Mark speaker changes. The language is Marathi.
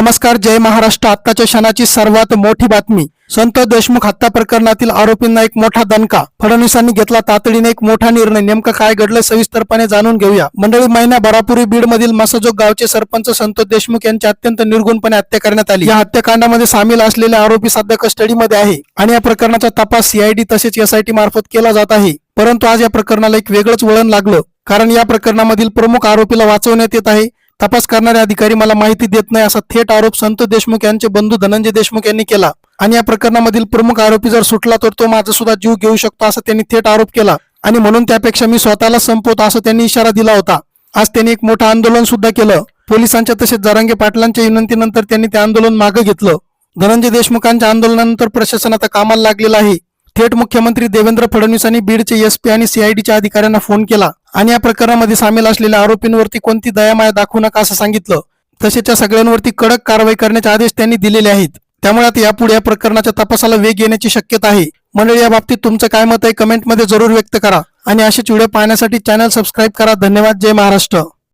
Speaker 1: नमस्कार जय महाराष्ट्र. आत्ताच्या क्षणाची सर्वात मोठी बातमी. संत देशमुख हत्या प्रकरणातील आरोपींना एक मोठा दणका. फडणवीसांनी घेतला तातडीने एक मोठा निर्णय. नेमकं काय घडलं सविस्तरपणे जाणून घेऊया. मंडळी महिन्याभरापूर्वी बीडमधील मसजोग गावचे सरपंच संतोष देशमुख यांची अत्यंत निर्गुणपणे हत्या करण्यात आली. या हत्याकांडामध्ये सामील असलेले आरोपी सध्या कस्टडीमध्ये आहे आणि या प्रकरणाचा तपास सीआयडी तसेच एसआयटी मार्फत केला जात आहे. परंतु आज या प्रकरणाला एक वेगळंच वळण लागलं. कारण या प्रकरणामधील प्रमुख आरोपीला वाचवण्यात येत आहे. तपास करणारे अधिकारी मला माहिती देत नाही असा थेट आरोप संतोष देशमुख यांचे बंधू धनंजय देशमुख यांनी केला. आणि या प्रकरणामधील प्रमुख आरोपी जर सुटला तर तो माझा सुद्धा जीव घेऊ शकतो असा त्यांनी थेट आरोप केला. आणि म्हणून त्यापेक्षा मी स्वतःला संपवतो असं त्यांनी इशारा दिला होता. आज त्यांनी एक मोठं आंदोलन सुद्धा केलं. पोलिसांच्या तसेच जरांगे पाटलांच्या विनंतीनंतर त्यांनी ते आंदोलन मागे घेतलं. धनंजय देशमुखांच्या आंदोलनानंतर प्रशासन आता कामाला लागलेलं आहे. थेट मुख्यमंत्री देवेंद्र फडणवीसांनी बीडचे एसपी आणि सीआयडीच्या अधिकाऱ्यांना फोन केला आणि या प्रकरणामध्ये सामील असलेल्या आरोपींवरती कोणती दयामाया दाखवू नका असं सांगितलं. तसेच या सगळ्यांवरती कडक कारवाई करण्याचे आदेश त्यांनी दिलेले आहेत. त्यामुळे आता यापुढे या प्रकरणाच्या तपासाला वेग येण्याची शक्यता आहे. मंडळी या बाबतीत तुमचं काय मत आहे? कमेंटमध्ये जरूर व्यक्त करा. आणि असेच व्हिडिओ पाहण्यासाठी चॅनल सबस्क्राईब करा. धन्यवाद. जय महाराष्ट्र.